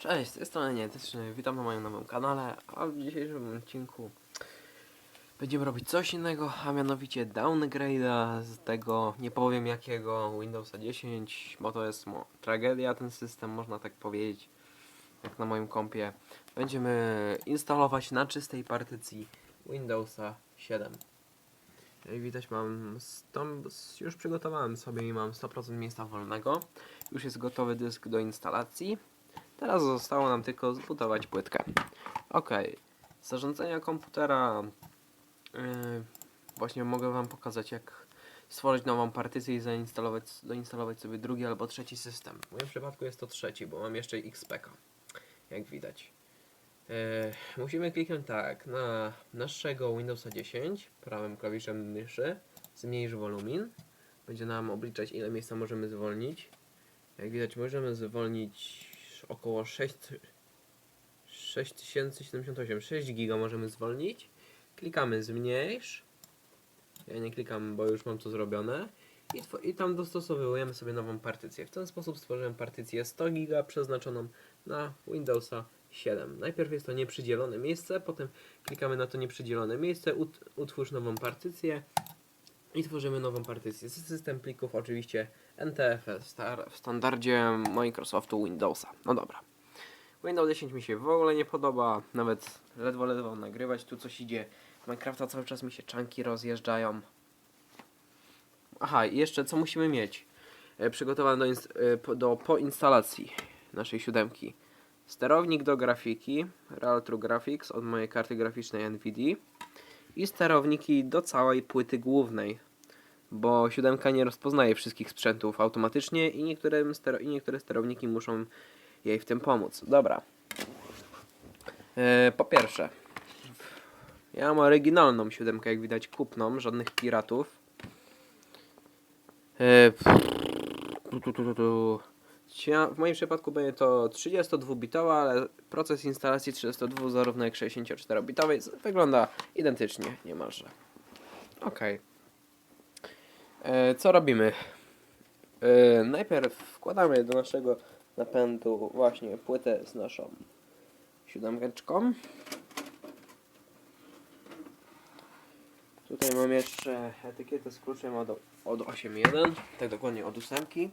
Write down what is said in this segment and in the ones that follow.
Cześć, z tej strony Nietyczny, witam na moim nowym kanale, a w dzisiejszym odcinku będziemy robić coś innego, a mianowicie downgrade'a z tego, nie powiem jakiego, Windowsa 10, bo to jest tragedia ten system, można tak powiedzieć, jak na moim kompie. Będziemy instalować na czystej partycji Windowsa 7. Jak widać mam, już przygotowałem sobie i mam 100% miejsca wolnego, już jest gotowy dysk do instalacji. Teraz zostało nam tylko zbudować płytkę. Ok, zarządzania komputera yy, właśnie mogę Wam pokazać jak stworzyć nową partycję i zainstalować, doinstalować sobie drugi albo trzeci system. W moim przypadku jest to trzeci, bo mam jeszcze XPK, jak widać. Yy, musimy kliknąć tak, na naszego Windowsa 10 prawym klawiszem myszy, zmniejsz wolumin. Będzie nam obliczać ile miejsca możemy zwolnić. Jak widać możemy zwolnić około 6 6078, 6 giga możemy zwolnić. Klikamy zmniejsz. Ja nie klikam, bo już mam to zrobione. I, I tam dostosowujemy sobie nową partycję. W ten sposób stworzyłem partycję 100 giga przeznaczoną na Windowsa 7. Najpierw jest to nieprzydzielone miejsce, potem klikamy na to nieprzydzielone miejsce, ut- utwórz nową partycję i tworzymy nową partycję. System plików oczywiście NTFS w standardzie Microsoftu Windowsa. No dobra. Windows 10 mi się w ogóle nie podoba, nawet ledwo ledwo nagrywać, tu coś idzie. Minecrafta cały czas mi się czanki rozjeżdżają. Aha, i jeszcze co musimy mieć? E, przygotowane do, e, do poinstalacji naszej siódemki. Sterownik do grafiki, Real True Graphics od mojej karty graficznej NVIDIA i sterowniki do całej płyty głównej, bo siódemka nie rozpoznaje wszystkich sprzętów automatycznie i i niektóre sterowniki muszą jej w tym pomóc. Dobra. E, po pierwsze, ja mam oryginalną siódemkę, jak widać, kupną, żadnych piratów. E, tu, tu, tu, tu, W moim przypadku będzie to 32-bitowa, ale proces instalacji 32 zarówno jak 64-bitowej z- wygląda identycznie niemalże. Ok. E, co robimy? E, najpierw wkładamy do naszego napędu właśnie płytę z naszą siódemeczką. Tutaj mam jeszcze etykietę z kluczem od, od 8.1, tak dokładnie od ósemki,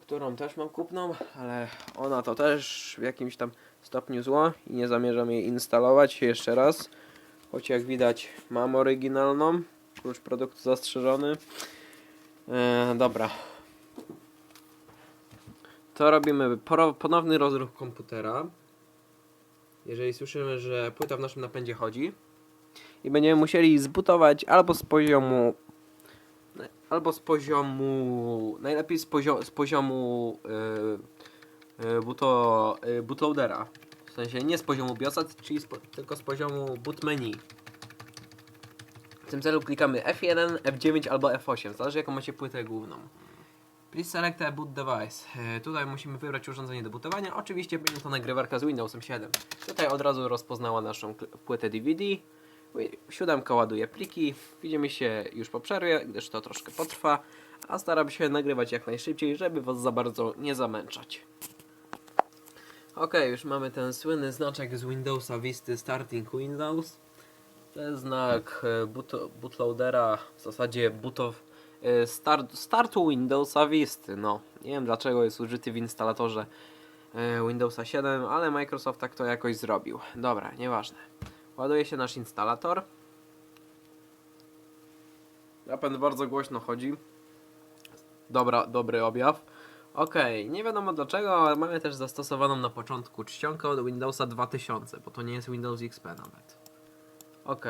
którą też mam kupną, ale ona to też w jakimś tam stopniu zło i nie zamierzam jej instalować jeszcze raz. Choć jak widać mam oryginalną, klucz produktu zastrzeżony. E, dobra, to robimy ponowny rozruch komputera. Jeżeli słyszymy, że płyta w naszym napędzie chodzi i będziemy musieli zbutować albo z poziomu albo z poziomu najlepiej z, pozio- z poziomu yy, buto, yy, bootloadera w sensie nie z poziomu BIOSa, czyli z tylko z poziomu boot menu tym celu klikamy F1, F9 albo F8 zależy jaką macie płytę główną Please select a boot device. E, Tutaj musimy wybrać urządzenie do bootowania. Oczywiście będzie to nagrywarka z Windowsem 7. Tutaj od razu rozpoznała naszą płytę DVD. Siódemka ładuje pliki. Widzimy się już po przerwie, gdyż to troszkę potrwa. A staram się nagrywać jak najszybciej, żeby Was za bardzo nie zamęczać. Ok, już mamy ten słynny znaczek z Windowsa Vista Starting Windows. Jest znak e, boot, bootloadera, w zasadzie bootow, e, start, startu Windowsa Vista. No, nie wiem dlaczego jest użyty w instalatorze e, Windowsa 7, ale Microsoft tak to jakoś zrobił. Dobra, nieważne. Ładuje się nasz instalator. Napęd bardzo głośno chodzi. Dobra, dobry objaw. Okej, nie wiadomo dlaczego, ale mamy też zastosowaną na początku czcionkę od Windowsa 2000, bo to nie jest Windows XP nawet. Ok.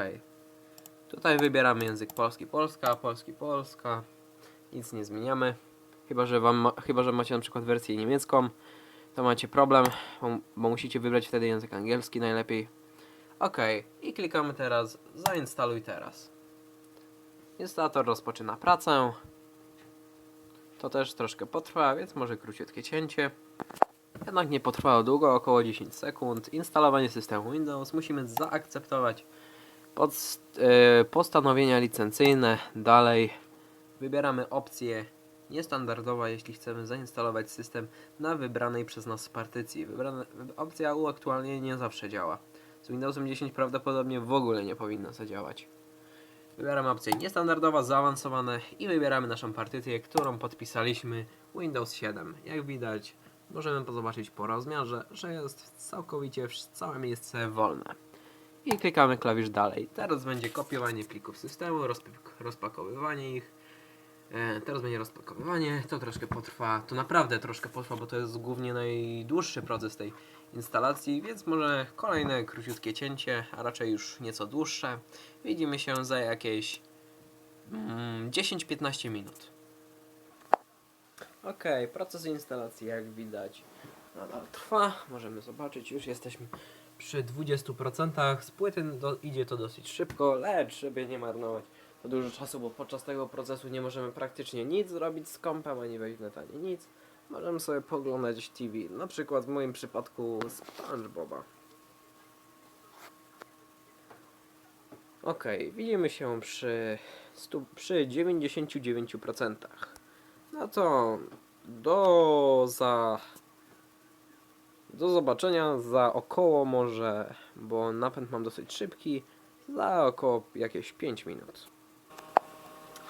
Tutaj wybieramy język polski, polska, polski, polska. Nic nie zmieniamy. Chyba, że, wam, chyba, że macie na przykład wersję niemiecką, to macie problem, bo musicie wybrać wtedy język angielski najlepiej. Ok. I klikamy teraz zainstaluj teraz. Instalator rozpoczyna pracę. To też troszkę potrwa, więc może króciutkie cięcie. Jednak nie potrwało długo, około 10 sekund. Instalowanie systemu Windows. Musimy zaakceptować pod, e, postanowienia licencyjne. Dalej wybieramy opcję niestandardowa, jeśli chcemy zainstalować system na wybranej przez nas partycji. Wybrana, opcja uaktualnienie nie zawsze działa. Z Windowsem 10 prawdopodobnie w ogóle nie powinno zadziałać. Wybieramy opcję niestandardowa, zaawansowane i wybieramy naszą partycję, którą podpisaliśmy Windows 7. Jak widać, możemy zobaczyć po rozmiarze, że jest całkowicie całe miejsce wolne. I klikamy klawisz dalej. Teraz będzie kopiowanie plików systemu, rozp- rozpakowywanie ich. E, teraz będzie rozpakowywanie, to troszkę potrwa, to naprawdę troszkę potrwa, bo to jest głównie najdłuższy proces tej instalacji, więc może kolejne króciutkie cięcie, a raczej już nieco dłuższe. Widzimy się za jakieś mm, 10-15 minut. Ok, proces instalacji jak widać nadal trwa, możemy zobaczyć, już jesteśmy przy 20%, z płyty do, idzie to dosyć szybko, lecz żeby nie marnować to dużo czasu, bo podczas tego procesu nie możemy praktycznie nic zrobić z kompem, ani wejść w net, ani nic. Możemy sobie poglądać TV, na przykład w moim przypadku SpongeBoba. Ok, widzimy się przy, stu, przy 99%. No to do za do zobaczenia za około może, bo napęd mam dosyć szybki, za około jakieś 5 minut.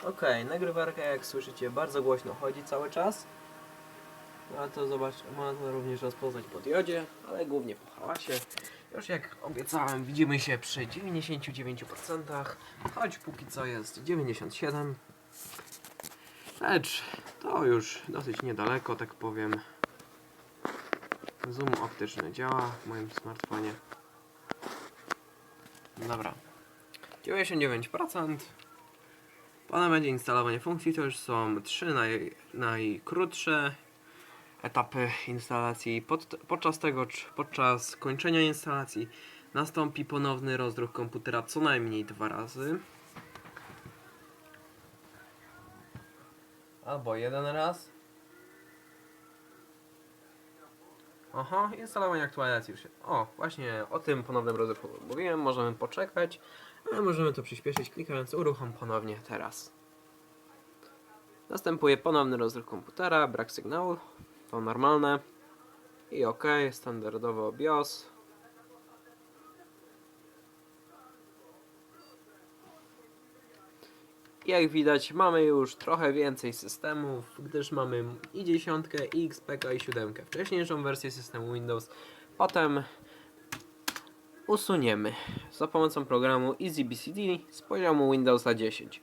Okej, nagrywarka jak słyszycie bardzo głośno chodzi cały czas. Ma to, zobacz, to również rozpoznać po diodzie, ale głównie po hałasie. Już jak obiecałem, widzimy się przy 99%, choć póki co jest 97%. Lecz to już dosyć niedaleko, tak powiem. Zoom optyczny działa w moim smartfonie. Dobra. 99%. Potem będzie instalowanie funkcji, to już są trzy naj, najkrótsze etapy instalacji. Pod, podczas tego, cz- podczas kończenia instalacji nastąpi ponowny rozruch komputera co najmniej dwa razy. Albo jeden raz. Aha, instalowanie aktualizacji już się. O, właśnie o tym ponownym rozruchu mówiłem. Możemy poczekać, ale możemy to przyspieszyć klikając uruchom ponownie teraz. Następuje ponowny rozruch komputera, brak sygnału, to normalne. I OK, standardowo BIOS. Jak widać mamy już trochę więcej systemów, gdyż mamy i dziesiątkę, i XPK, i siódemkę. Wcześniejszą wersję systemu Windows. Potem usuniemy za pomocą programu EasyBCD z poziomu Windowsa 10.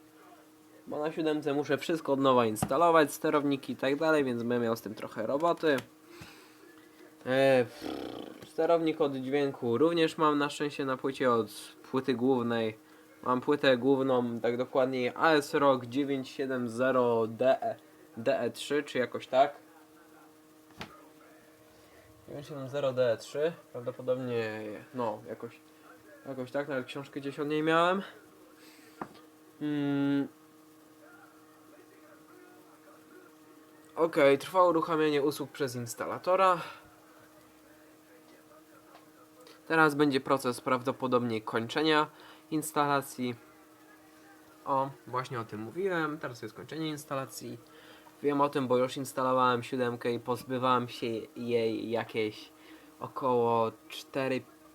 Bo na siódemce muszę wszystko od nowa instalować, sterowniki i tak dalej, więc będę miał z tym trochę roboty. E, sterownik od dźwięku również mam na szczęście na płycie od płyty głównej. Mam płytę główną, tak dokładniej AS Rock 970DE DE3, czy jakoś tak. 970DE3, prawdopodobnie, no, jakoś, jakoś tak, nawet książkę gdzieś od niej miałem. Mm. Ok, trwa uruchamianie usług przez instalatora. Teraz będzie proces prawdopodobnie kończenia instalacji. O, właśnie o tym mówiłem. Teraz jest kończenie instalacji. Wiem o tym, bo już instalowałem siódemkę i pozbywałem się jej jakieś około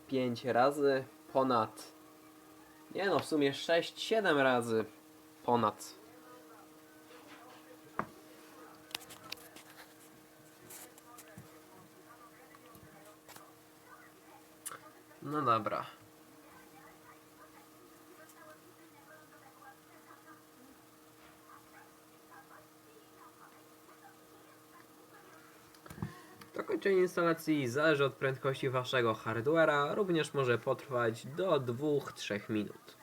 4-5 razy. Ponad. Nie no, w sumie 6-7 razy ponad. No dobra. Dokończenie instalacji zależy od prędkości waszego hardware'a, również może potrwać do 2-3 minut.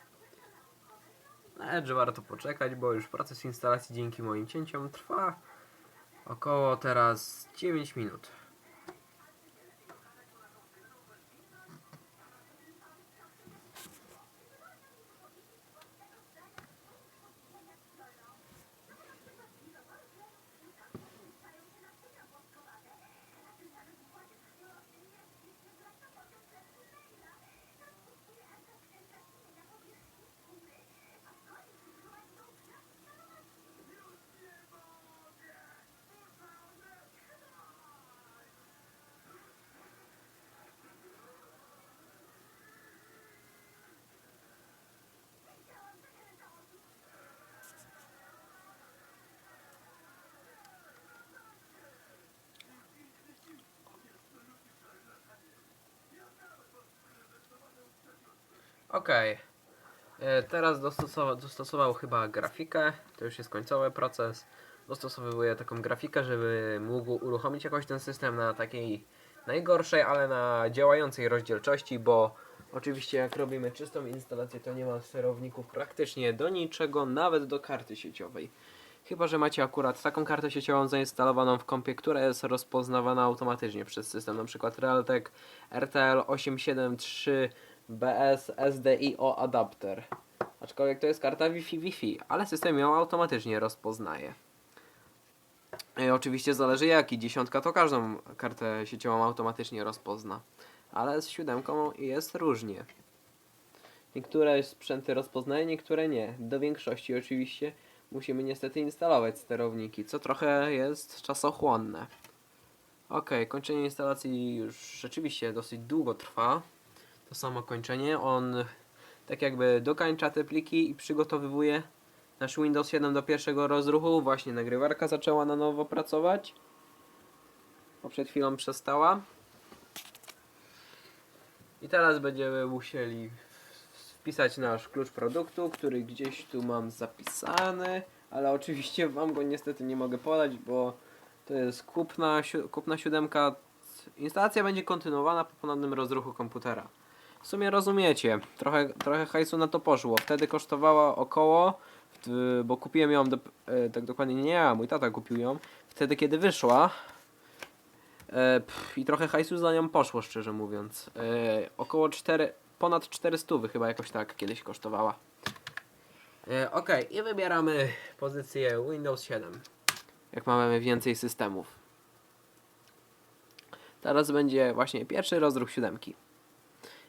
Lecz warto poczekać, bo już proces instalacji dzięki moim cięciom trwa około teraz 9 minut. Okej. E, Teraz dostosował, chyba grafikę. To już jest końcowy proces. Dostosowuje taką grafikę, żeby mógł uruchomić jakoś ten system na takiej najgorszej, ale na działającej rozdzielczości, bo oczywiście jak robimy czystą instalację, to nie ma sterowników praktycznie do niczego, nawet do karty sieciowej. Chyba, że macie akurat taką kartę sieciową zainstalowaną w kompie, która jest rozpoznawana automatycznie przez system, przykład Realtek RTL 873 BS SDIO adapter. Aczkolwiek to jest karta Wi-Fi Wi-Fi, ale system ją automatycznie rozpoznaje. I oczywiście zależy jaki, dziesiątka to każdą kartę sieciową automatycznie rozpozna. Ale z siódemką jest różnie. Niektóre sprzęty rozpoznaje, niektóre nie. Do większości oczywiście musimy niestety instalować sterowniki, co trochę jest czasochłonne. Ok, kończenie instalacji już rzeczywiście dosyć długo trwa. To samo kończenie. On tak jakby dokańcza te pliki i przygotowywuje nasz Windows 7 do pierwszego rozruchu. Właśnie nagrywarka zaczęła na nowo pracować. Bo przed chwilą przestała. I teraz będziemy musieli wpisać nasz klucz produktu, który gdzieś tu mam zapisany, ale oczywiście wam go niestety nie mogę podać, bo to jest kupna, kupna siódemka. Instalacja będzie kontynuowana po ponownym rozruchu komputera. W sumie rozumiecie, trochę, trochę hajsu na to poszło. Wtedy kosztowała około, bo kupiłem ją, do, e, tak dokładnie nie ja, mój tata kupił ją, wtedy kiedy wyszła. E, I trochę hajsu za nią poszło, szczerze mówiąc. E, około 4, ponad 400 chyba jakoś tak kiedyś kosztowała. Ok, i wybieramy pozycję Windows 7. Jak mamy więcej systemów. Teraz będzie właśnie pierwszy rozruch siódemki.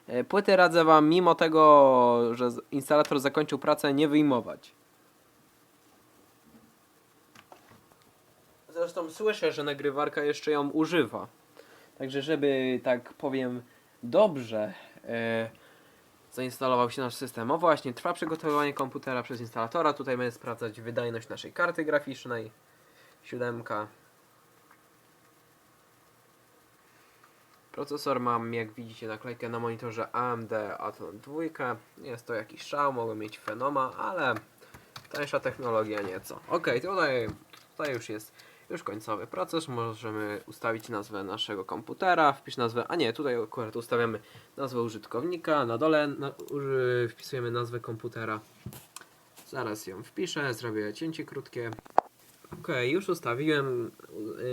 E, Płyty radzę Wam, mimo tego, że instalator zakończył pracę, nie wyjmować. Zresztą słyszę, że nagrywarka jeszcze ją używa. Także żeby, tak powiem, dobrze e, zainstalował się nasz system. O właśnie, trwa przygotowywanie komputera przez instalatora. Tutaj będę sprawdzać wydajność naszej karty graficznej. Siódemka. Procesor mam, jak widzicie, naklejkę na monitorze AMD Athlon 2. Jest to jakiś szał, mogę mieć Fenoma, ale tańsza technologia nieco. Ok, tutaj, tutaj już jest już końcowy proces. Możemy ustawić nazwę naszego komputera, wpisz nazwę, a nie, tutaj akurat ustawiamy nazwę użytkownika, na dole na, uży, wpisujemy nazwę komputera. Zaraz ją wpiszę, zrobię cięcie krótkie. Ok, już ustawiłem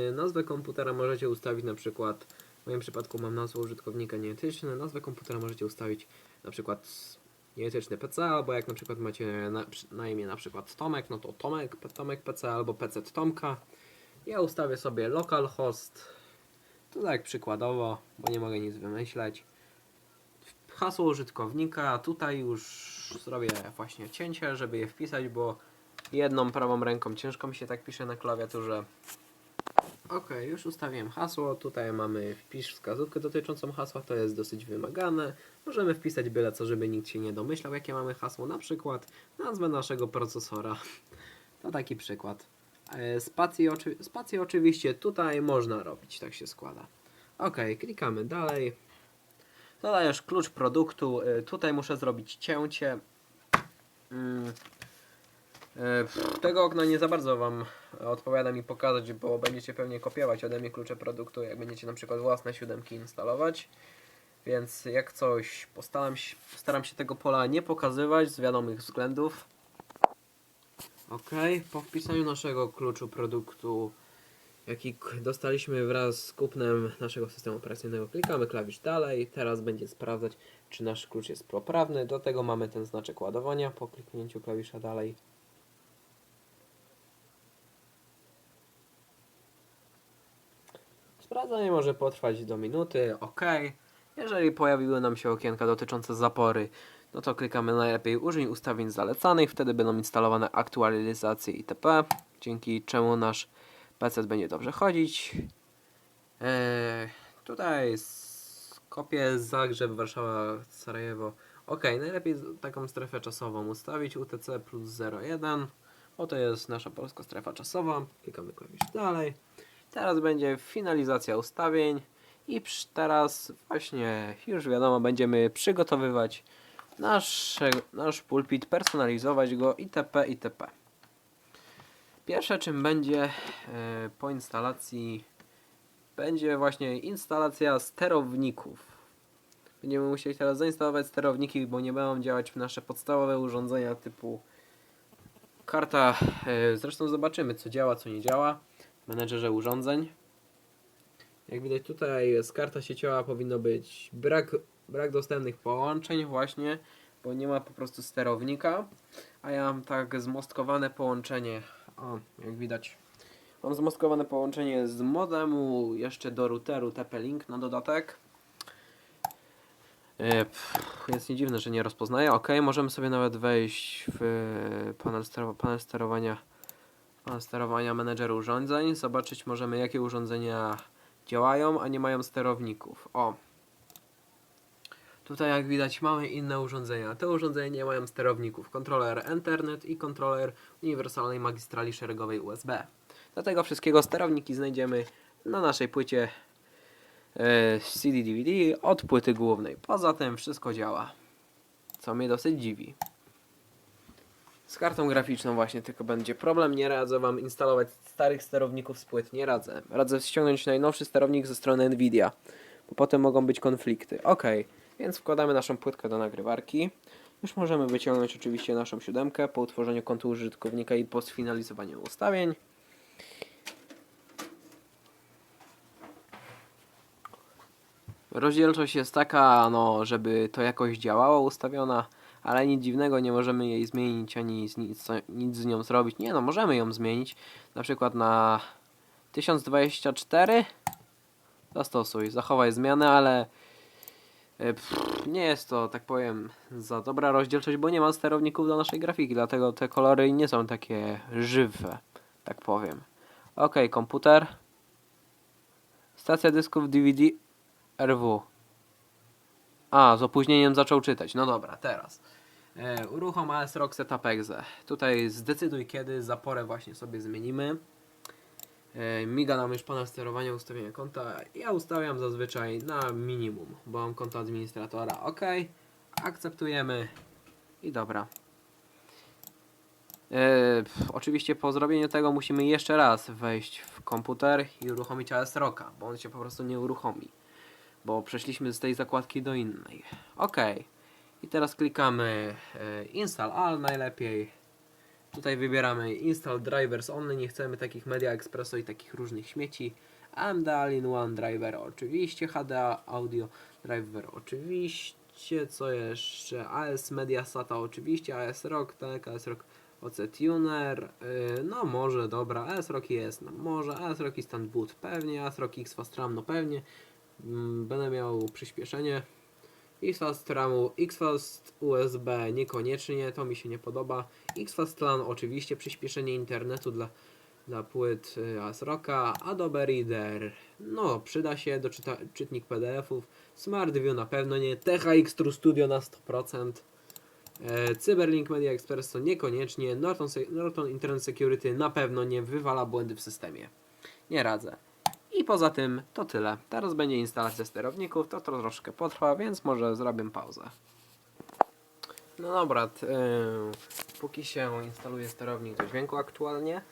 y, nazwę komputera, możecie ustawić na przykład, w moim przypadku mam nazwę użytkownika nieetyczny, nazwę komputera możecie ustawić na przykład nieetyczny PC, albo jak na przykład macie na, na imię na przykład Tomek, no to Tomek, Tomek PC albo PC Tomka. Ja ustawię sobie localhost, to tak przykładowo, bo nie mogę nic wymyśleć. Hasło użytkownika, tutaj już zrobię właśnie cięcie, żeby je wpisać, bo jedną prawą ręką ciężko mi się tak pisze na klawiaturze. Ok, już ustawiłem hasło. Tutaj mamy wpisz wskazówkę dotyczącą hasła, to jest dosyć wymagane. Możemy wpisać byle co, żeby nikt się nie domyślał, jakie mamy hasło. Na przykład nazwę naszego procesora. To taki przykład. E, Spację, oczy oczywiście tutaj można robić, tak się składa. Ok, klikamy dalej. Dodajesz klucz produktu. E, Tutaj muszę zrobić cięcie. Tego okna nie za bardzo Wam odpowiada mi pokazać, bo będziecie pewnie kopiować ode mnie klucze produktu, jak będziecie na przykład własne siódemki instalować. Więc jak coś, postaram się, postaram się tego pola nie pokazywać z wiadomych względów. Ok, po wpisaniu naszego kluczu produktu, jaki dostaliśmy wraz z kupnem naszego systemu operacyjnego, klikamy klawisz dalej. Teraz będzie sprawdzać, czy nasz klucz jest poprawny. Do tego mamy ten znaczek ładowania po kliknięciu klawisza dalej. Sprawdzanie może potrwać do minuty, ok. Jeżeli pojawiły nam się okienka dotyczące zapory, no to klikamy najlepiej użyj ustawień zalecanych, wtedy będą instalowane aktualizacje itp. Dzięki czemu nasz PC będzie dobrze chodzić. Eee, tutaj Skopie, Zagrzeb, Warszawa, Sarajewo. Ok, najlepiej taką strefę czasową ustawić UTC plus 01, bo to jest nasza polska strefa czasowa. Klikamy klawisz dalej. Teraz będzie finalizacja ustawień i teraz właśnie już wiadomo będziemy przygotowywać nasz, nasz pulpit, personalizować go itp. itp. Pierwsze czym będzie e, po instalacji będzie właśnie instalacja sterowników. Będziemy musieli teraz zainstalować sterowniki, bo nie będą działać nasze podstawowe urządzenia typu karta. e, Zresztą zobaczymy co działa, co nie działa menedżerze urządzeń. Jak widać tutaj z karta sieciowa powinno być brak, brak dostępnych połączeń właśnie, bo nie ma po prostu sterownika. A ja mam tak zmostkowane połączenie, o jak widać. Mam zmostkowane połączenie z modemu jeszcze do routeru TP-Link na dodatek. E, Jest nie dziwne, że nie rozpoznaje. Ok, możemy sobie nawet wejść w e, panel, panel sterowania sterowania menedżeru urządzeń. Zobaczyć możemy jakie urządzenia działają, a nie mają sterowników. O! Tutaj jak widać mamy inne urządzenia. Te urządzenia nie mają sterowników. Kontroler Ethernet i kontroler uniwersalnej magistrali szeregowej USB. Do tego wszystkiego sterowniki znajdziemy na naszej płycie e, CD-DVD od płyty głównej. Poza tym wszystko działa. Co mnie dosyć dziwi. Z kartą graficzną właśnie tylko będzie problem. Nie radzę Wam instalować starych sterowników z płyt. Nie radzę. Radzę ściągnąć najnowszy sterownik ze strony Nvidia. Bo potem mogą być konflikty. Ok, więc wkładamy naszą płytkę do nagrywarki. Już możemy wyciągnąć oczywiście naszą siódemkę po utworzeniu kontu użytkownika i po sfinalizowaniu ustawień. Rozdzielczość jest taka, no, żeby to jakoś działało ustawiona, ale nic dziwnego, nie możemy jej zmienić ani nic, nic z nią zrobić. Nie no, możemy ją zmienić, na przykład na 1024. Zastosuj, zachowaj zmianę, ale e, pff, nie jest to, tak powiem, za dobra rozdzielczość, bo nie ma sterowników do naszej grafiki, dlatego te kolory nie są takie żywe, tak powiem. Ok, komputer. Stacja dysków DVD RW. A, z opóźnieniem zaczął czytać. No dobra, teraz. E, uruchom AS Rock Setup Exe. Tutaj zdecyduj kiedy, zaporę właśnie sobie zmienimy. E, miga nam już panel sterowania ustawienia konta. Ja ustawiam zazwyczaj na minimum, bo mam konto administratora. OK. Akceptujemy. I dobra. E, pf, oczywiście po zrobieniu tego musimy jeszcze raz wejść w komputer i uruchomić AS Rocka, bo on się po prostu nie uruchomi bo przeszliśmy z tej zakładki do innej. Ok. I teraz klikamy e, Install All najlepiej. Tutaj wybieramy Install Drivers Only. Nie chcemy takich Media Expresso i takich różnych śmieci. AMD All-in-One Driver oczywiście. HDA Audio Driver oczywiście. Co jeszcze? AS Media SATA oczywiście. AS Rock, tak, AS Rock OC Tuner. Yy, no może, dobra. AS Rock jest, no może. AS Rock Instant Boot pewnie. AS Rock X Fast RAM no pewnie. Mm, Będę miał przyspieszenie. XFast RAMu, XFast USB niekoniecznie, to mi się nie podoba. XFast LAN oczywiście, przyspieszenie internetu dla, dla płyt y, ASRocka. Adobe Reader, no przyda się do czyta, czytnik PDF-ów. Smart View na pewno nie. THX True Studio na 100%. E, Cyberlink Media Express to niekoniecznie. Norton, Norton Internet Security na pewno nie wywala błędy w systemie. Nie radzę. I poza tym to tyle. Teraz będzie instalacja sterowników, to troszkę potrwa, więc może zrobię pauzę. No dobra, yy, póki się instaluje sterownik do dźwięku aktualnie,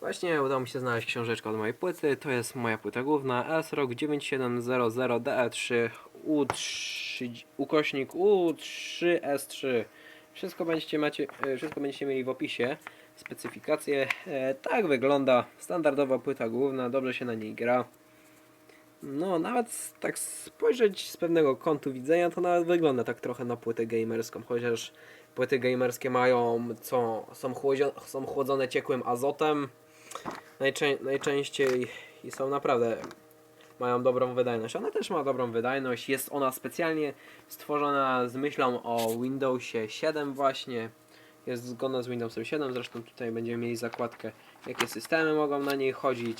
właśnie udało mi się znaleźć książeczkę od mojej płyty. To jest moja płyta główna SROG 9700 DE3 U3 ukośnik U3S3. Wszystko będziecie, macie, yy, wszystko będziecie mieli w opisie specyfikacje. E, tak wygląda standardowa płyta główna, dobrze się na niej gra. No, nawet tak spojrzeć z pewnego kątu widzenia, to nawet wygląda tak trochę na płytę gamerską, chociaż płyty gamerskie mają, co, są, są chłodzone ciekłym azotem najczę, najczęściej i są naprawdę, mają dobrą wydajność. Ona też ma dobrą wydajność, jest ona specjalnie stworzona z myślą o Windowsie 7 właśnie, jest zgodna z Windowsem 7, zresztą tutaj będziemy mieli zakładkę, jakie systemy mogą na niej chodzić.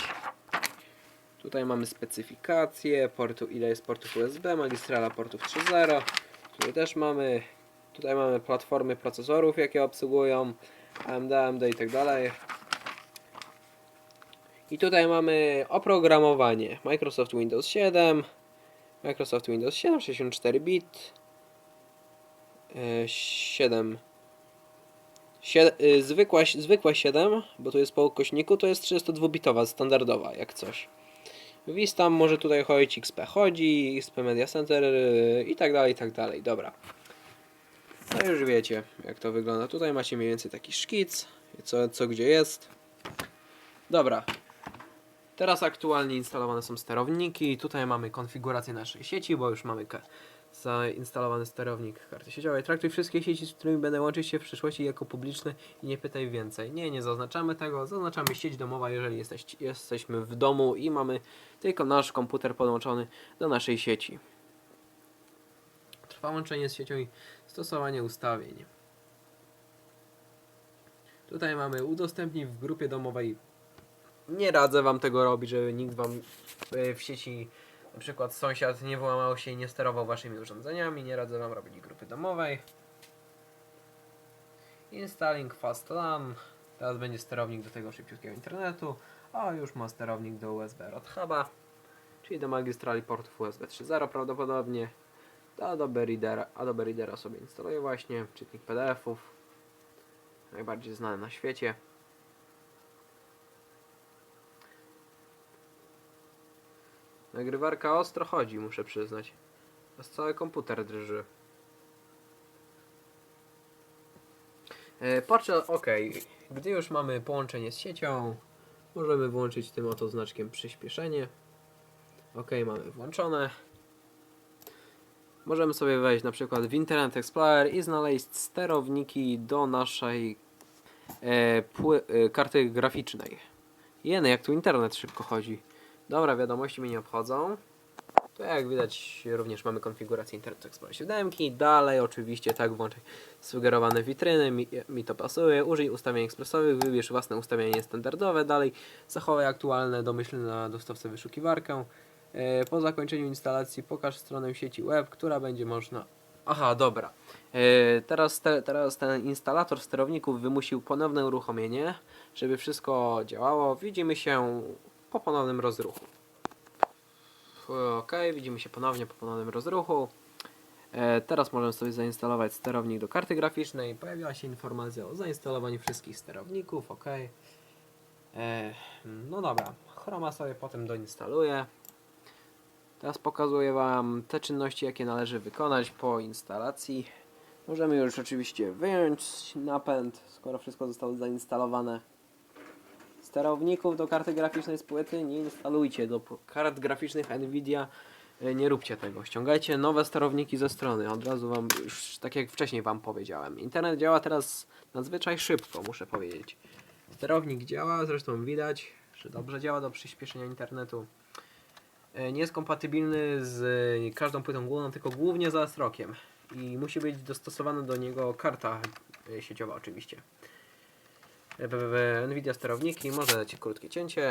Tutaj mamy specyfikację, portu, ile jest portów USB, magistrala portów 3.0. Tutaj też mamy, tutaj mamy platformy procesorów, jakie obsługują, AMD, AMD i tak dalej. I tutaj mamy oprogramowanie Microsoft Windows 7, Microsoft Windows 7, 64 bit, e, 7. Sie, y, zwykła, zwykła 7, bo tu jest po ukośniku, to jest 32-bitowa, standardowa, jak coś. Vista może tutaj chodzić, XP chodzi, XP Media Center y, i tak dalej, i tak dalej. Dobra. No już wiecie, jak to wygląda. Tutaj macie mniej więcej taki szkic, co, co gdzie jest. Dobra. Teraz aktualnie instalowane są sterowniki. Tutaj mamy konfigurację naszej sieci, bo już mamy zainstalowany sterownik karty sieciowej. Traktuj wszystkie sieci, z którymi będę łączyć się w przyszłości jako publiczne i nie pytaj więcej. Nie, nie zaznaczamy tego. Zaznaczamy sieć domowa, jeżeli jesteś, jesteśmy w domu i mamy tylko nasz komputer podłączony do naszej sieci. Trwa łączenie z siecią i stosowanie ustawień. Tutaj mamy udostępnij w grupie domowej. Nie radzę wam tego robić, żeby nikt wam e, w sieci, na przykład sąsiad nie włamał się i nie sterował waszymi urządzeniami. Nie radzę wam robić grupy domowej. Installing Fast LAN. Teraz będzie sterownik do tego szybciutkiego internetu. A już ma sterownik do USB od huba, czyli do magistrali portów USB 3.0 prawdopodobnie. Do Adobe Readera, Adobe Readera sobie instaluję właśnie, czytnik PDF-ów, najbardziej znany na świecie. Nagrywarka ostro chodzi, muszę przyznać. Aż cały komputer drży. E, Patrzę, ok, gdy już mamy połączenie z siecią, możemy włączyć tym oto znaczkiem przyspieszenie. Ok, mamy włączone. Możemy sobie wejść na przykład w Internet Explorer i znaleźć sterowniki do naszej e, e, karty graficznej. Jeny, jak tu internet szybko chodzi. Dobra, wiadomości mnie nie obchodzą. To jak widać również mamy konfigurację Internet Explorer 7. Dalej oczywiście tak włączaj sugerowane witryny, mi, mi to pasuje. Użyj ustawień ekspresowych, wybierz własne ustawienie standardowe. Dalej zachowaj aktualne domyślne na dostawcę wyszukiwarkę. E, Po zakończeniu instalacji pokaż stronę sieci web, która będzie można... Aha, dobra. E, Teraz, te, teraz ten instalator sterowników wymusił ponowne uruchomienie, żeby wszystko działało. Widzimy się po ponownym rozruchu. Ok, widzimy się ponownie po ponownym rozruchu. E, teraz możemy sobie zainstalować sterownik do karty graficznej. Pojawiła się informacja o zainstalowaniu wszystkich sterowników. Ok. E, no dobra, Chroma sobie potem doinstaluję. Teraz pokazuję Wam te czynności, jakie należy wykonać po instalacji. Możemy już oczywiście wyjąć napęd, skoro wszystko zostało zainstalowane. Sterowników do karty graficznej z płyty nie instalujcie. Do kart graficznych Nvidia e, nie róbcie tego. Ściągajcie nowe sterowniki ze strony. Od razu Wam, już tak jak wcześniej Wam powiedziałem. Internet działa teraz nadzwyczaj szybko, muszę powiedzieć. Sterownik działa, zresztą widać, że dobrze działa do przyspieszenia internetu. E, Nie jest kompatybilny z e, każdą płytą główną, tylko głównie za strokiem. I musi być dostosowana do niego karta sieciowa oczywiście. Nvidia sterowniki, może dać krótkie cięcie.